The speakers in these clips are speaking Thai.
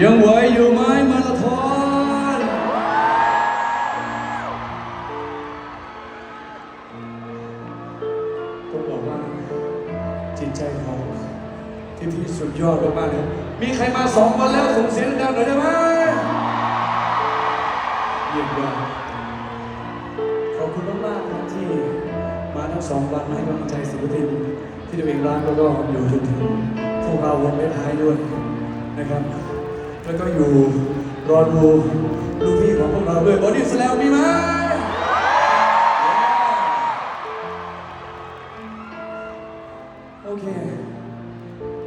ยังไหวอยู่ไหมมาราธอนผมบอกว่าจิตใจเขาที่ที่สุดยอดมากเลยมีใครมาสองวันแล้วส่งเสียงดังหน่อยได้ไหมเยี่ยมยอดขอบคุณมากๆนะที่มาทั้งสองวันให้กำลังใจศิลปินที่ตัวเองรักแล้วก็อยู่จนถึงพวกเราวันไม่ท้ายด้วยนะครับ แล้วก็อยู่รอดูลูกพี่ของพวกเราด้วยบอดี้สแลมมีไหมโอเค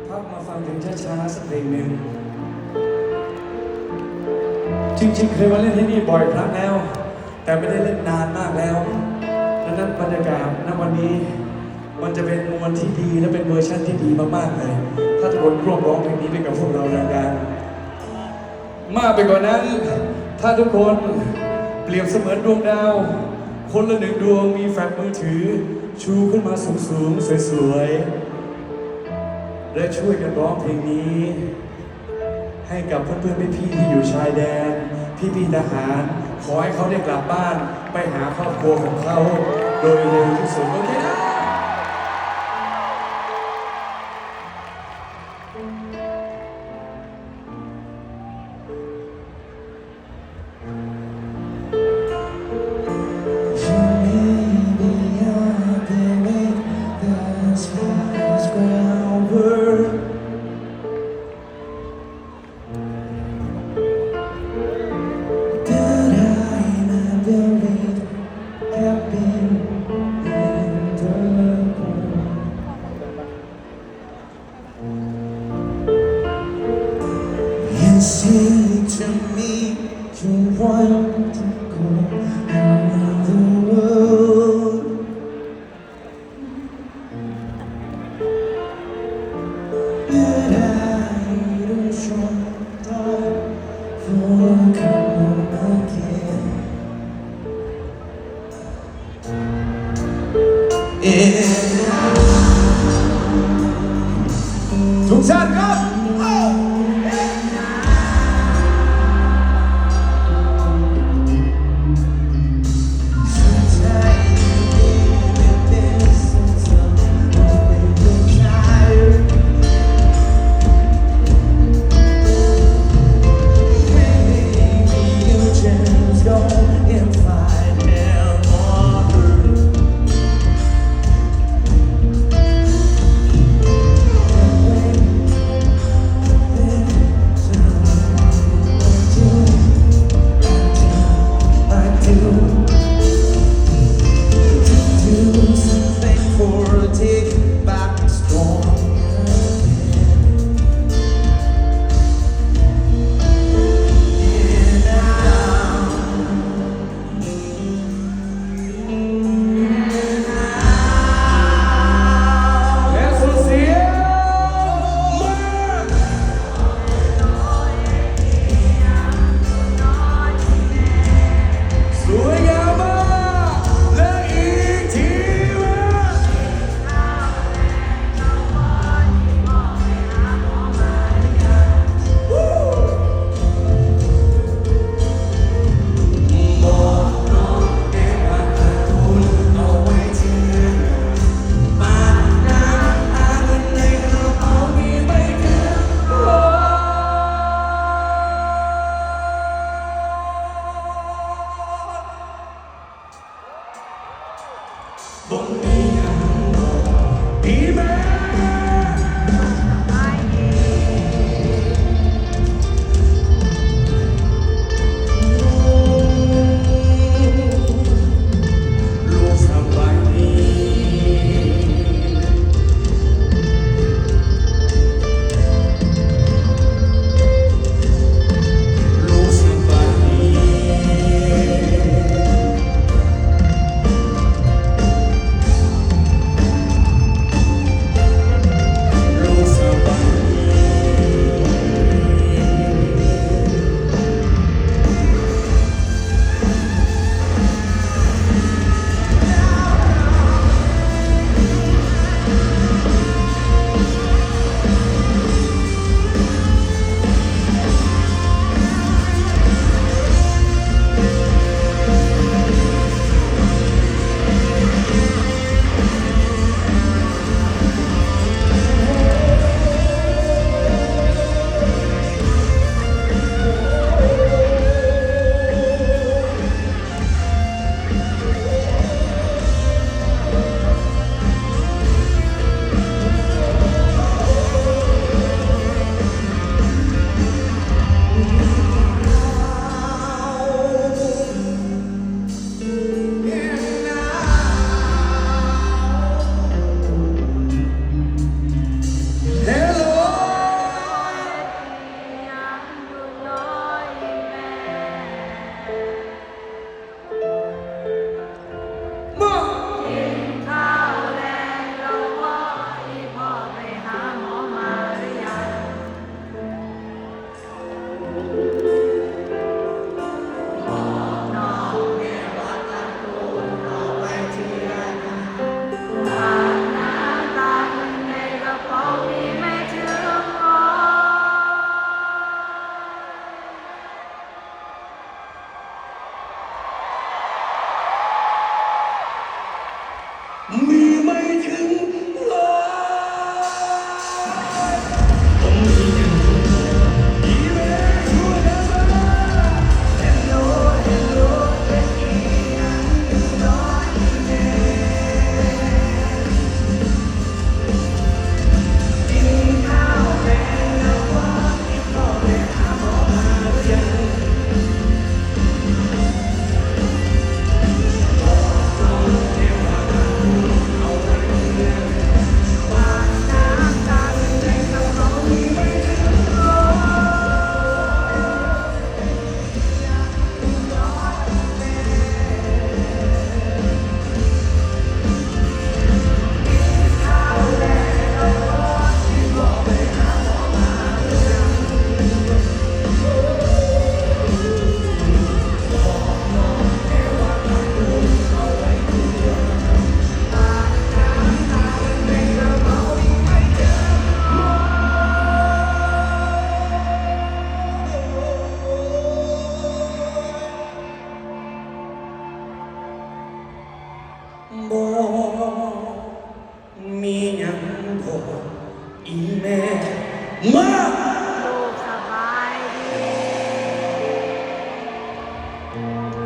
พักมาฟังเพลงช้าๆสักเพลงหนึ่งจริงๆ เคยมาเล่นที่นี่บ่อยครั้งแล้ว แต่ไม่ได้เล่นนานมากแล้วดังนั้นบรรยากาศณวันนี้ มันจะเป็นมวลที่ดีและเป็นเวอร์ชันที่ดีมากๆเลย ถ้าทุกคนร่วมร้องเพลงนี้ไปกับพวกเราดังๆ มากไปกว่านั้น ถ้าทุกคนเปรียบเสมือนดวงดาว คนละหนึ่งดวงมีแฟลชมือถือ ชูขึ้นมาสูงๆสวยๆและช่วยกันร้องเพลงนี้ ให้กับเพื่อนๆพี่ๆที่อยู่ชายแดน พี่ๆทหาร ขอให้เขาได้กลับบ้านไปหาครอบครัวของเขา โดยเร็วที่สุดโอเคนะ ทุกท่านครับ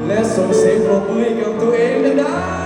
และส่งเสียงปรบมือให้กับตัวเองนะ